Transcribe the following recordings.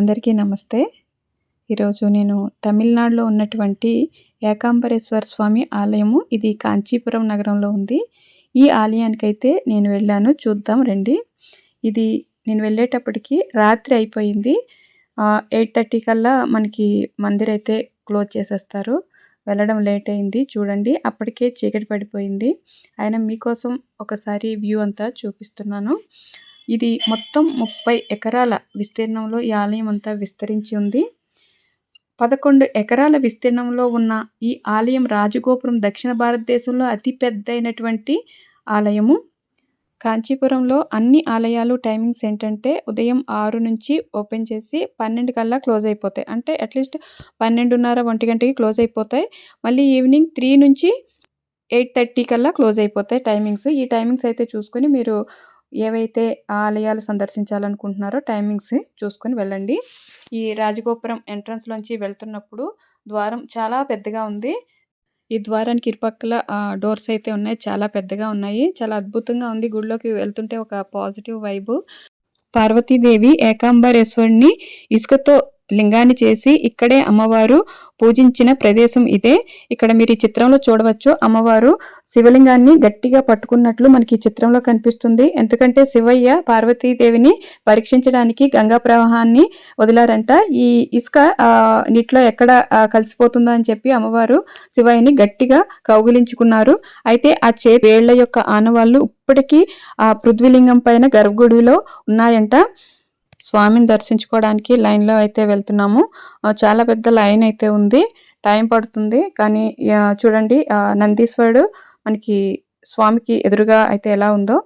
అందరికీ నమస్తే. ఈరోజు నేను తమిళనాడులో ఉన్నటువంటి ఏకాంబరేశ్వర స్వామి ఆలయము ఇది కాంచీపురం నగరంలో ఉంది. ఈ ఆలయానికైతే నేను వెళ్ళాను. చూద్దాం రండి. ఇది నేను వెళ్ళేటప్పటికి రాత్రి అయిపోయింది. ఎయిట్ థర్టీ కల్లా మనకి మందిర్ అయితే క్లోజ్ చేసేస్తారు. వెళ్ళడం లేట్ అయింది. చూడండి అప్పటికే చీకటి పడిపోయింది. అయినా మీకోసం ఒకసారి వ్యూ అంతా చూపిస్తున్నాను. ఇది మొత్తం ముప్పై ఎకరాల విస్తీర్ణంలో ఈ ఆలయం అంతా విస్తరించి ఉంది. పదకొండు ఎకరాల విస్తీర్ణంలో ఉన్న ఈ ఆలయం రాజగోపురం దక్షిణ భారతదేశంలో అతి పెద్దయినటువంటి ఆలయము. కాంచీపురంలో అన్ని ఆలయాలు టైమింగ్స్ ఏంటంటే ఉదయం ఆరు నుంచి ఓపెన్ చేసి పన్నెండు కల్లా క్లోజ్ అయిపోతాయి. అంటే అట్లీస్ట్ పన్నెండున్నర ఒంటి గంటకి క్లోజ్ అయిపోతాయి. మళ్ళీ ఈవినింగ్ త్రీ నుంచి ఎయిట్ థర్టీ కల్లా క్లోజ్ అయిపోతాయి టైమింగ్స్. ఈ టైమింగ్స్ అయితే చూసుకొని మీరు ఏవైతే ఆలయాలు సందర్శించాలనుకుంటున్నారో టైమింగ్స్ చూసుకొని వెళ్ళండి. ఈ రాజగోపురం ఎంట్రన్స్లోంచి వెళ్తున్నప్పుడు ద్వారం చాలా పెద్దగా ఉంది. ఈ ద్వారానికి ఇరుపక్కల డోర్స్ అయితే ఉన్నాయి. చాలా పెద్దగా ఉన్నాయి. చాలా అద్భుతంగా ఉంది. గుడిలోకి వెళ్తుంటే ఒక పాజిటివ్ వైబు. పార్వతీదేవి ఏకాంబరేశ్వరుని ఇసుకతో లింగాన్ని చేసి ఇక్కడే అమ్మవారు పూజించిన ప్రదేశం ఇదే. ఇక్కడ మీరు ఈ చిత్రంలో చూడవచ్చు అమ్మవారు శివలింగాన్ని గట్టిగా పట్టుకున్నట్లు మనకి ఈ చిత్రంలో కనిపిస్తుంది. ఎందుకంటే శివయ్య పార్వతీదేవిని పరీక్షించడానికి గంగా ప్రవాహాన్ని వదిలారంట. ఈ ఇసుక నీటిలో ఎక్కడ కలిసిపోతుందో అని చెప్పి అమ్మవారు శివయ్యని గట్టిగా కౌగిలించుకున్నారు. అయితే ఆ చే వేళ్ళ యొక్క ఆనవాళ్ళు ఇప్పటికీ ఆ పృథ్వీలింగం పైన గర్భగుడిలో ఉన్నాయంట. స్వామిని దర్శించుకోవడానికి లైన్లో అయితే వెళ్తున్నాము. చాలా పెద్ద లైన్ అయితే ఉంది. టైం పడుతుంది. కానీ చూడండి నందీశ్వరుడు మనకి స్వామికి ఎదురుగా అయితే ఎలా ఉందో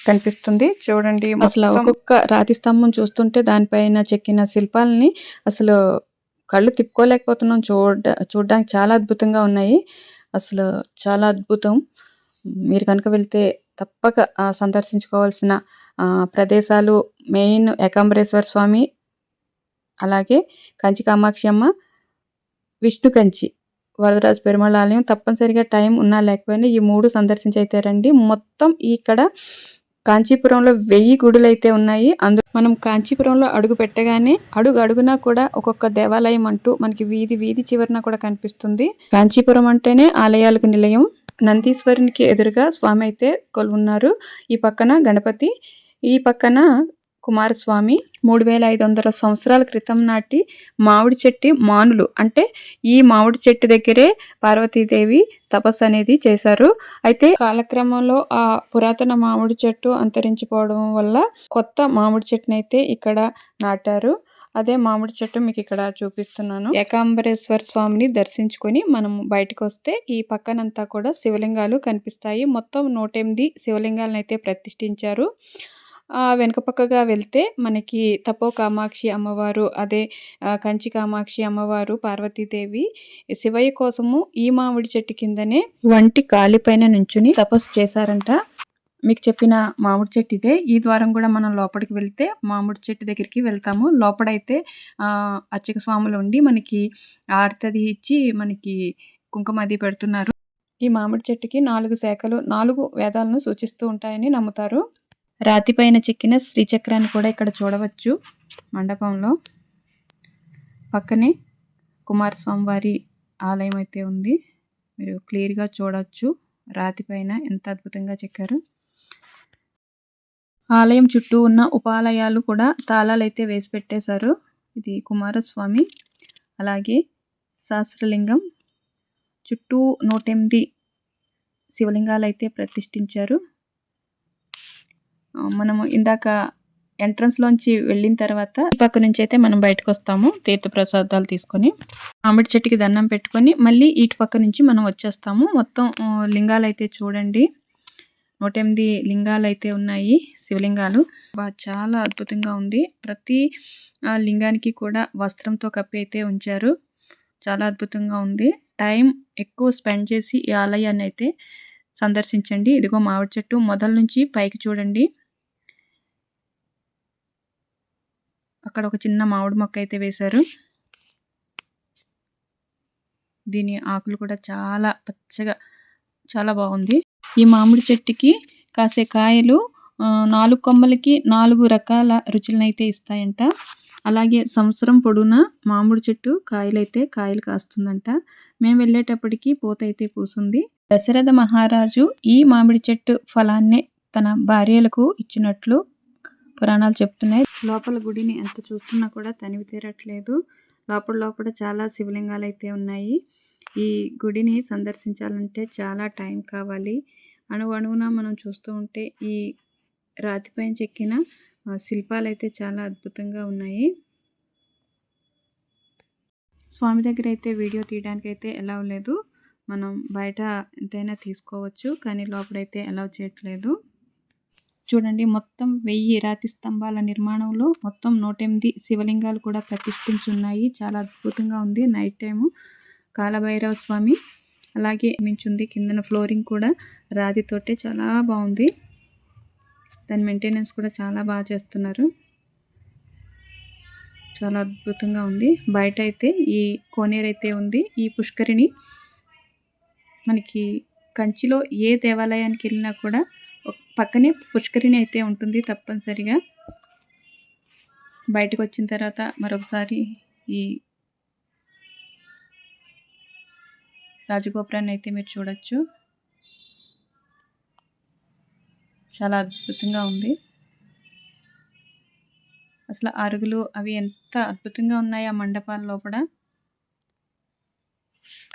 కనిపిస్తుంది. చూడండి అసలు ఒక్కొక్క రాతి స్తంభం చూస్తుంటే దానిపైన చెక్కిన శిల్పాలని అసలు కళ్ళు తిప్పుకోలేకపోతున్నాం. చూడ చూడడానికి చాలా అద్భుతంగా ఉన్నాయి. అసలు చాలా అద్భుతం. మీరు కనుక వెళ్తే తప్పక సందర్శించుకోవాల్సిన ప్రదేశాలు మెయిన్ ఏకాంబరేశ్వర స్వామి అలాగే కంచి కామాక్షి అమ్మ విష్ణు కంచి వరదరాజ పెరుమాళ ఆలయం తప్పనిసరిగా టైం ఉన్నా లేకపోయినా ఈ మూడు సందర్శించి అయితే రండి. మొత్తం ఇక్కడ కాంచీపురంలో వెయ్యి గుడులు అయితే ఉన్నాయి. అందులో మనం కాంచీపురంలో అడుగు పెట్టగానే అడుగు అడుగునా కూడా ఒక్కొక్క దేవాలయం అంటూ మనకి వీధి వీధి చివరన కూడా కనిపిస్తుంది. కాంచీపురం అంటేనే ఆలయాలకు నిలయం. నందీశ్వరునికి ఎదురుగా స్వామి అయితే కొలువున్నారు. ఈ పక్కన గణపతి ఈ పక్కన కుమారస్వామి. మూడు వేల ఐదు వందల సంవత్సరాల క్రితం నాటి మామిడి చెట్టు మానులు. అంటే ఈ మామిడి చెట్టు దగ్గరే పార్వతీదేవి తపస్సు అనేది చేశారు. అయితే కాలక్రమంలో ఆ పురాతన మామిడి చెట్టు అంతరించిపోవడం వల్ల కొత్త మామిడి చెట్టునైతే ఇక్కడ నాటారు. అదే మామిడి చెట్టు మీకు ఇక్కడ చూపిస్తున్నాను. ఏకాంబరేశ్వర స్వామిని దర్శించుకొని మనం బయటకు వస్తే ఈ పక్కనంతా కూడా శివలింగాలు కనిపిస్తాయి. మొత్తం నూట ఎనిమిది శివలింగాలను అయితే ప్రతిష్ఠించారు. వెనుక పక్కగా వెళ్తే మనకి తపో కామాక్షి అమ్మవారు అదే కంచి కామాక్షి అమ్మవారు పార్వతీదేవి శివయ్య కోసము ఈ మామిడి చెట్టు కిందనే వంటి కాలిపైన నుంచుని తపస్సు చేశారంట. మీకు చెప్పిన మామిడి చెట్టు ఇదే. ఈ ద్వారం కూడా మనం లోపలికి వెళ్తే మామిడి చెట్టు దగ్గరికి వెళ్తాము. లోపడైతే అర్చక స్వాములు ఉండి మనకి ఆర్తది ఇచ్చి మనకి కుంకుమ అది పెడుతున్నారు. ఈ మామిడి చెట్టుకి నాలుగు శాఖలు నాలుగు వేదాలను సూచిస్తూ ఉంటాయని నమ్ముతారు. రాతి పైన చెక్కిన శ్రీచక్రాన్ని కూడా ఇక్కడ చూడవచ్చు మండపంలో. పక్కనే కుమారస్వామి వారి ఆలయం అయితే ఉంది. మీరు క్లియర్గా చూడవచ్చు రాతి పైన ఎంత అద్భుతంగా చెక్కారు. ఆలయం చుట్టూ ఉన్న ఉపాలయాలు కూడా తాళాలు అయితే వేసి పెట్టేశారు. ఇది కుమారస్వామి. అలాగే సహస్రలింగం. చుట్టూ నూట ఎనిమిది శివలింగాలు అయితే ప్రతిష్ఠించారు మనము ఇందాక ఎంట్రన్స్లోంచి వెళ్ళిన తర్వాత పక్క నుంచి అయితే మనం బయటకు వస్తాము తీర్థ ప్రసాదాలు తీసుకొని. మామిడి చెట్టుకి దండం పెట్టుకొని మళ్ళీ ఇటు పక్క నుంచి మనం వచ్చేస్తాము. మొత్తం లింగాలు అయితే చూడండి. నూట ఎనిమిది లింగాలు అయితే ఉన్నాయి శివలింగాలు. బాగా చాలా అద్భుతంగా ఉంది. ప్రతి లింగానికి కూడా వస్త్రంతో కప్పి అయితే ఉంచారు. చాలా అద్భుతంగా ఉంది. టైం ఎక్కువ స్పెండ్ చేసి ఈ ఆలయాన్ని అయితే సందర్శించండి. ఇదిగో మామిడి చెట్టు మొదల నుంచి పైకి చూడండి. అక్కడ ఒక చిన్న మామిడి మొక్క అయితే వేశారు. దీని ఆకులు కూడా చాలా పచ్చగా చాలా బాగుంది. ఈ మామిడి చెట్టుకి కాసే కాయలు నాలుగు కొమ్మలకి నాలుగు రకాల రుచులనైతే ఇస్తాయంట. అలాగే సంవత్సరం పొడవునా మామిడి చెట్టు కాయలైతే కాయలు కాస్తుందంట. మేము వెళ్ళేటప్పటికి పూత అయితే పూసింది. దశరథ మహారాజు ఈ మామిడి చెట్టు ఫలాన్నే తన భార్యలకు ఇచ్చినట్లు పురాణాలు చెప్తున్నాయి. లోపల గుడిని ఎంత చూస్తున్నా కూడా తనివి తీరట్లేదు. లోపల లోపల చాలా శివలింగాలు అయితే ఉన్నాయి. ఈ గుడిని సందర్శించాలంటే చాలా టైం కావాలి. అణువణువున మనం చూస్తూ ఉంటే ఈ రాతిపైన చెక్కిన శిల్పాలు అయితే చాలా అద్భుతంగా ఉన్నాయి. స్వామి దగ్గర అయితే వీడియో తీయడానికి అయితే ఎలా లేదు. మనం బయట ఎంతైనా తీసుకోవచ్చు కానీ లోపలైతే అలౌ చేయట్లేదు. చూడండి మొత్తం వెయ్యి రాతి స్తంభాల నిర్మాణంలో మొత్తం నూట ఎనిమిది శివలింగాలు కూడా ప్రతిష్ఠించున్నాయి. చాలా అద్భుతంగా ఉంది నైట్ టైము. కాలభైరవ స్వామి అలాగే మించుంది. కిందన ఫ్లోరింగ్ కూడా రాతితోటే చాలా బాగుంది. దాని మెయింటెనెన్స్ కూడా చాలా బాగా చేస్తున్నారు. చాలా అద్భుతంగా ఉంది. బయట అయితే ఈ కోనేరు అయితే ఉంది. ఈ పుష్కరిణి మనకి కంచిలో ఏ దేవాలయానికి వెళ్ళినా కూడా పక్కనే పుష్కరిణి అయితే ఉంటుంది తప్పనిసరిగా. బయటకు వచ్చిన తర్వాత మరొకసారి ఈ రాజగోపురాన్ని అయితే మీరు చూడొచ్చు. చాలా అద్భుతంగా ఉంది. అసలు అరుగులు అవి ఎంత అద్భుతంగా ఉన్నాయి ఆ మండపాల లోపల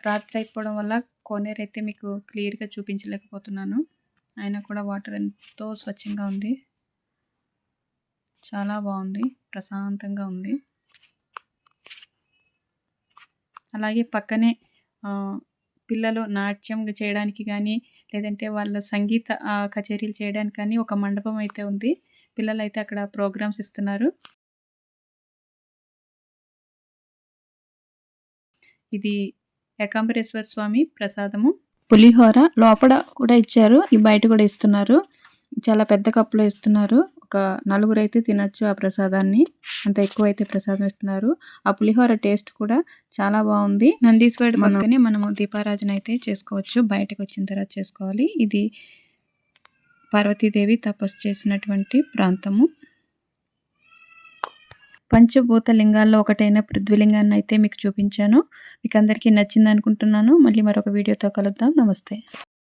రాత్రి అయిపోవడం వల్ల కోనేరు అయితే మీకు క్లియర్గా చూపించలేకపోతున్నాను. అయినా కూడా వాటర్ ఎంతో స్వచ్ఛంగా ఉంది. చాలా బాగుంది. ప్రశాంతంగా ఉంది. అలాగే పక్కనే పిల్లలు నాట్యం చేయడానికి కానీ లేదంటే వాళ్ళ సంగీత కచేరీలు చేయడానికి కానీ ఒక మండపం అయితే ఉంది. పిల్లలు అయితే అక్కడ ప్రోగ్రామ్స్ ఇస్తున్నారు. ఇది ఏకాంబరేశ్వర స్వామి ప్రసాదము. పులిహోర లోపల కూడా ఇచ్చారు. ఈ బయట కూడా ఇస్తున్నారు. చాలా పెద్ద కప్పులో ఇస్తున్నారు. ఒక నలుగురు అయితే తినొచ్చు ఆ ప్రసాదాన్ని. అంత ఎక్కువ అయితే ప్రసాదం ఇస్తున్నారు ఆ పులిహోర టేస్ట్ కూడా చాలా బాగుంది. నందీశ్వరుడు పక్కనే మనము దీపారాజన అయితే చేసుకోవచ్చు. బయటకు వచ్చిన తర్వాత చేసుకోవాలి. ఇది పార్వతీదేవి తపస్సు చేసినటువంటి ప్రాంతము. పంచభూత లింగాల్లో ఒకటైన పృథ్వీలింగాన్ని అయితే మీకు చూపించాను. మీకు అందరికీ నచ్చింది అనుకుంటున్నాను మళ్ళీ మరొక వీడియోతో కలుద్దాం. నమస్తే.